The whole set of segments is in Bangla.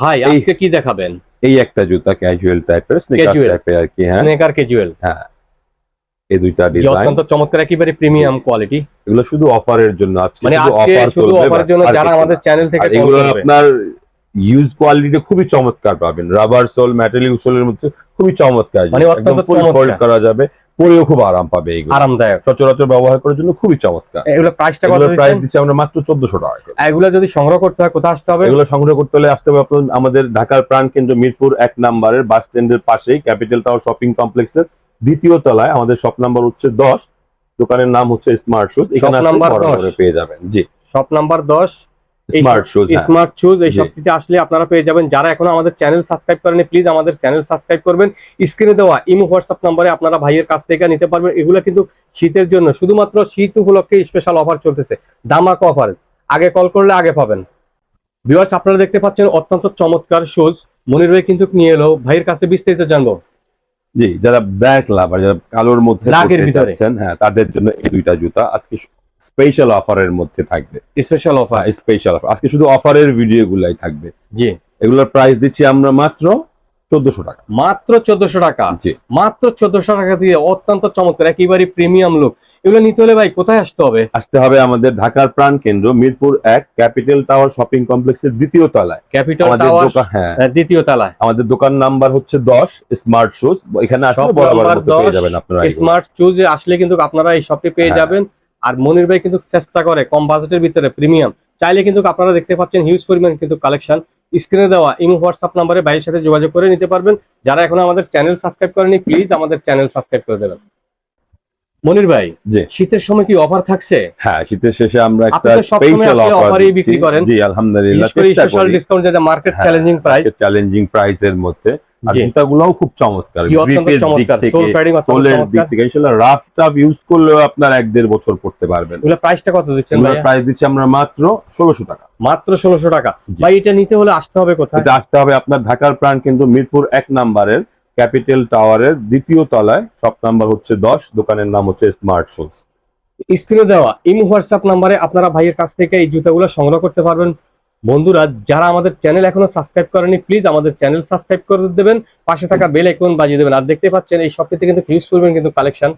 ভাই আজকে কি দেখাবেন? এই একটা জুতা ক্যাজুয়াল টাইপের স্নিকার টাইপের আর কি হ্যাঁ? স্নেকার ক্যাজুয়াল হ্যাঁ। এই দুইটা ডিজাইন অত্যন্ত চমৎকার একেবারে প্রিমিয়াম কোয়ালিটি এগুলো শুধু অফারের জন্য আজকে মানে অফার শুধু অফারের জন্য যারা আমাদের চ্যানেল থেকে এগুলো আপনার ইউজ কোয়ালিটি খুবই চমৎকার পাবেন। রাবার সোল মেটাল সোলের মধ্যে খুবই চমৎকার মানে অত্যন্ত ফুল চমৎকার। ফোল্ড করা যাবে। পরেও খুব আরাম পাবে এইগুলো আরামদায়ক। সচরাচর ব্যবহার করার জন্য খুবই চমৎকার। এগুলো প্রাইসটা কত প্রাইস দিচ্ছি আমরা মাত্র চোদ্দশো টাকা করে। এগুলো যদি সংগ্রহ করতে হয় কোথায় আসতে হবে? এগুলো সংগ্রহ করতে হলে আসতে হবে আপনার আমাদের ঢাকার প্রাণ কেন্দ্র মিরপুর এক নাম্বারের বাস স্ট্যান্ডের পাশেই ক্যাপিটাল টাওয়ার শপিং কমপ্লেক্সের দ্বিতীয় তলায়। আমাদের শপ নাম্বার হচ্ছে দশ। দোকানের নাম হচ্ছে স্মার্ট শুজ এখানে নাম্বার 10 পেয়ে যাবেন। জি। শপ নাম্বার দশ। এই স্মার্ট শুজ স্মার্ট শুজ এই। সবটিতে আসলে আপনারা পেয়ে যাবেন। যারা এখনও আমাদের চ্যানেল সাবস্ক্রাইব করেনি প্লিজ আমাদের চ্যানেল সাবস্ক্রাইব করবেন। স্ক্রিনে দেওয়া ইমো হোয়াটসঅ্যাপ নম্বরে আপনারা ভাইয়ের কাছ থেকে নিতে পারবেন। এগুলো কিন্তু শীতের জন্য শুধুমাত্র শীত উপলক্ষে স্পেশাল অফার চলতেছে। দামাক অফার আগে কল করলে আগে পাবেন। ভিউয়ার্স আপনারা দেখতে পাচ্ছেন অত্যন্ত চমৎকার শুজ মনির ভাই কিন্তু নিয়ে এলো। ভাইয়ের কাছে বিস্তারিত জানব। জি যারা ব্ল্যাক লাভার যারা কালোর মধ্যে এর ভিতরে। হ্যাঁ তাদের জন্য এই দুইটা জুতা। আজকে স্পেশাল অফারের মধ্যে থাকবে। স্পেশাল অফার স্পেশাল অফার আজকে শুধু অফারের ভিডিও গুলাই থাকবে। জি। এগুলোর প্রাইস দিচ্ছি আমরা মাত্র চোদ্দশো টাকা। মাত্র চোদ্দশো টাকা? জি। মাত্র চোদ্দশো টাকা দিয়ে অত্যন্ত চমৎকার একেবারে প্রিমিয়াম লুক এগুলো নিতে হলে ভাই কোথায় আসতে হবে? আসতে হবে আমাদের ঢাকার প্রাণ কেন্দ্র মিরপুর এক ক্যাপিটাল টাওয়ার শপিং কমপ্লেক্সের দ্বিতীয় তলায়। ক্যাপিটাল টাওয়ার হ্যাঁ। দ্বিতীয় তলায়। আমাদের দোকান নাম্বার হচ্ছে দশ স্মার্ট শুজ এখানে আসলে বরাবর পেয়ে যাবেন আপনারা স্মার্ট চুজে আসলে কিন্তু আপনারা এই শপটি পেয়ে হ্যাঁ। যাবেন। আর মনির ভাই কিন্তু চেষ্টা করে কম বাজেটের ভিতরে প্রিমিয়াম চাইলে কিন্তু আপনারা দেখতে পাচ্ছেন হিউজ পরিমাণ কিন্তু কালেকশন স্ক্রিনে দেওয়া ইমো হোয়াটসঅ্যাপ নাম্বারে ভাইয়ের সাথে যোগাযোগ করে নিতে পারবেন। যারা এখন আমাদের চ্যানেল সাবস্ক্রাইব করেনি প্লিজ আমাদের চ্যানেল সাবস্ক্রাইব করে দেবেন। মনির ভাই জি। শীতের সময় কি অফার থাকছে? হ্যাঁ শীতের শেষে আমরা একটা স্পেশাল অফার বিক্রি করেন। জি আলহামদুলিল্লাহ চেষ্টা স্পেশাল করি। ডিসকাউন্ট যেটা মার্কেট চ্যালেঞ্জিং প্রাইস চ্যালেঞ্জিং প্রাইসের মধ্যে। আর। জুতাগুলোও খুব চমৎকার সোলের দিক থেকে ইনশাআল্লাহ রাফ টাফ ইউজ করলেও আপনার এক দেড় বছর পড়তে পারবেন। এগুলো প্রাইসটা কত দিচ্ছেন এগুলোর প্রাইস দিচ্ছি আমরা মাত্র ষোলোশো টাকা। মাত্র ষোলোশো টাকা। ভাই এটা নিতে হলে আসতে হবে কোথায়? এটা আসতে হবে আপনার ঢাকার প্রাণ কিন্তু মিরপুর এক নাম্বারের ক্যাপিটাল টাওয়ারের দ্বিতীয় তলায়। শপ নাম্বার হচ্ছে দশ দোকানের নাম হচ্ছে স্মার্ট শুজ স্ক্রিনে দেওয়া ইমো হোয়াটসঅ্যাপ নাম্বারে আপনারা ভাইয়ের কাছ থেকে এই জুতাগুলো সংগ্রহ করতে পারবেন। বন্ধুরা, যারা আমাদের চ্যানেল এখনও সাবস্ক্রাইব করেনি প্লিজ আমাদের চ্যানেল সাবস্ক্রাইব করে দেবেন, পাশে থাকা বেল আইকন বাজিয়ে দেবেন। আর দেখতে পাচ্ছেন, এই শপটিতে কিন্তু হিউজ করবেন কিন্তু কালেকশন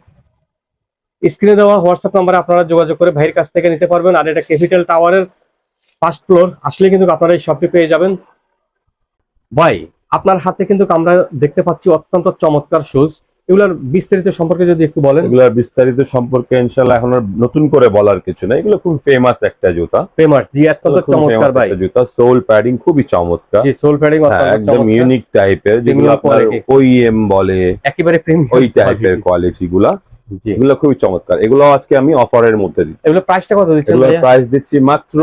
স্ক্রিনে দেওয়া হোয়াটসঅ্যাপ নাম্বারে আপনারা যোগাযোগ করে ভাইয়ের কাছ থেকে নিতে পারবেন। আর এটা ক্যাপিটাল টাওয়ারের ফার্স্ট ফ্লোর আসলে কিন্তু আপনারা এই শপটি পেয়ে যাবেন। ভাই, আপনার হাতে কিন্তু আমরা দেখতে পাচ্ছি অত্যন্ত চমৎকার শুজ এগুলোর বিস্তারিত সম্পর্কে যদি একটু বলেন। এগুলোর বিস্তারিত সম্পর্কে ইনশাআল্লাহ এখন নতুন করে বলার কিছু না এগুলো খুব ফেমাস একটা জুতা। ফেমাস জি অত্যন্ত চমৎকার ভাই। জুতা। সোল প্যাডিং খুবই চমৎকার। জি সোল প্যাডিং একদম ইউনিক টাইপের যেগুলো আপনার quality। ওইএম বলে একেবারে প্রিমিয়াম ওই টাইপের কোয়ালিটি গুলা। জি। এগুলো খুবই চমৎকার। এগুলো আজকে আমি অফারের মধ্যে দিচ্ছি। এগুলো প্রাইসটা কত দিচ্ছেন ভাইয়া? প্রাইস দিচ্ছি মাত্র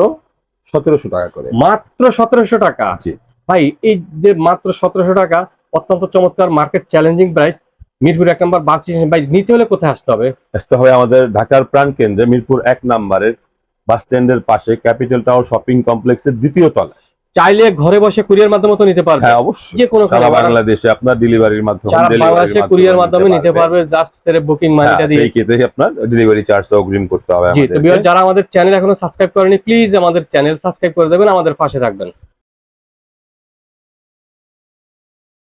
সতেরোশো টাকা করে। মাত্র সতেরোশো টাকা? জি। ভাই এই যে মাত্র সতেরোশো টাকা অত্যন্ত চমৎকার মার্কেট চ্যালেঞ্জিং প্রাইস মিরপুর এক নম্বর বাস স্টেশন। ভাই নিতে হলে কোথায় আসতে হবে? আসতে হবে আমাদের ঢাকার প্রাণ কেন্দ্রে মিরপুর এক নাম্বারের বাস স্ট্যান্ডের পাশে ক্যাপিটাল টাওয়ার শপিং কমপ্লেক্সের দ্বিতীয় তলা চাইলে ঘরে বসে কুরিয়ার মাধ্যমে তো নিতে পারবে। হ্যাঁ অবশ্যই। যে কোনো সারা বাংলাদেশে আপনার ডেলিভারির মাধ্যমে বাংলাদেশে কুরিয়ার মাধ্যমে নিতে পারবে। জাস্ট সেরে বুকিং মানিটা দিয়ে। সেই ক্ষেত্রে আপনার ডেলিভারি চার্জটা অগ্রিম করতে হবে তো যারা আমাদের চ্যানেল এখনও সাবস্ক্রাইব করেনি প্লিজ আমাদের চ্যানেল সাবস্ক্রাইব করে দেবেন আমাদের পাশে থাকবেন।